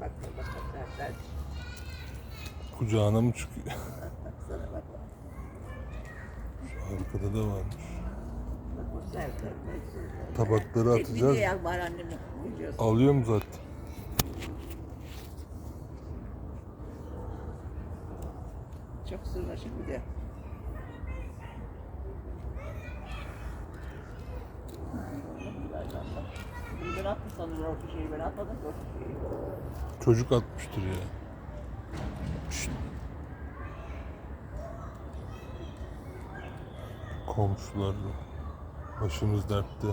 Bak sen Kucağına mı çıkıyor? Şu arkada da varmış. Tabakları atacağız. Biliyorsun. Alıyorum zaten. Çok sırnaşık bir de. Ben attım sanırım o şeyi ben atmadım ki o şeyi. Çocuk atmıştır ya. Şşt. Komşular başımız dertte.